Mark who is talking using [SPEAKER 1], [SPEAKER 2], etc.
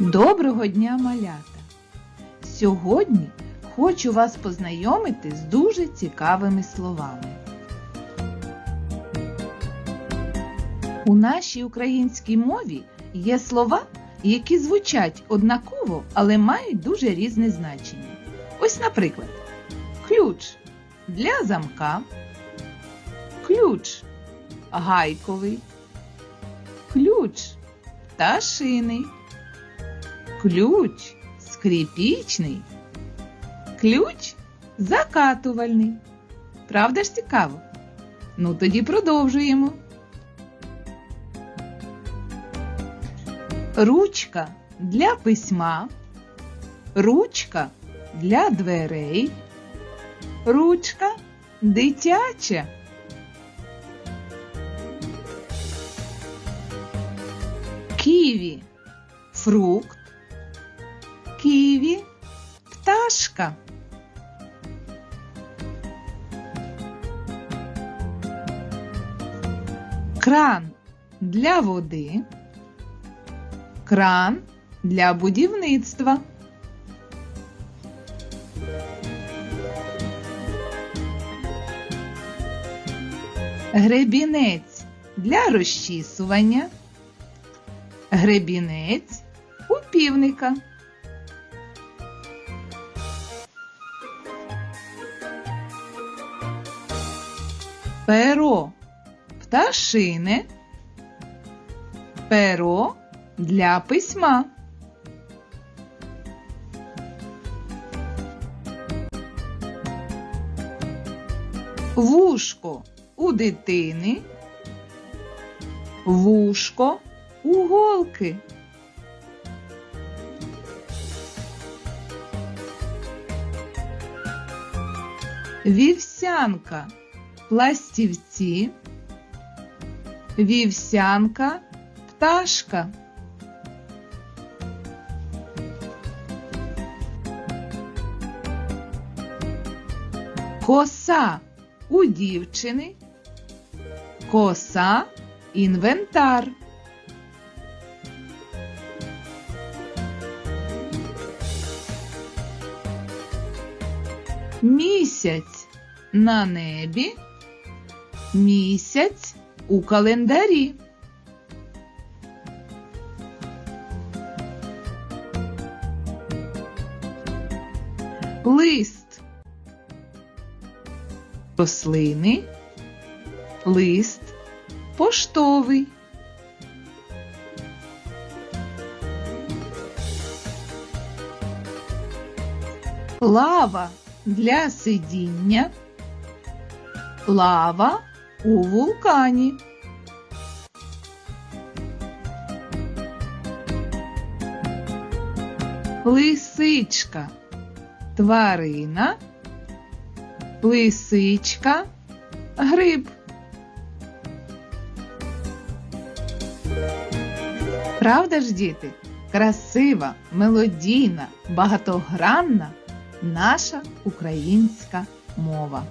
[SPEAKER 1] Доброго дня, малята! Сьогодні хочу вас познайомити з дуже цікавими словами. У нашій українській мові є слова, які звучать однаково, але мають дуже різне значення. Ось, наприклад, ключ для замка, ключ гайковий, ключ пташиний. Ключ скріпічний, ключ закатувальний. Правда ж цікаво? Ну тоді продовжуємо. Ручка для письма, ручка для дверей, ручка дитяча. Ківі фрукт, ківі, пташка. Кран для води, кран для будівництва. Гребінець для розчісування. Гребінець у півника. Перо пташине. Перо для письма. Вушко у дитини. Вушко у голки. Вівсянка пластівці, вівсянка пташка. Коса у дівчини, коса інвентар. Місяць на небі, місяць у календарі. Лист рослини, лист поштовий. Лава для сидіння, лава у вулкані. Лисичка тварина, лисичка гриб. Правда ж, діти, красива, мелодійна, багатогранна наша українська мова.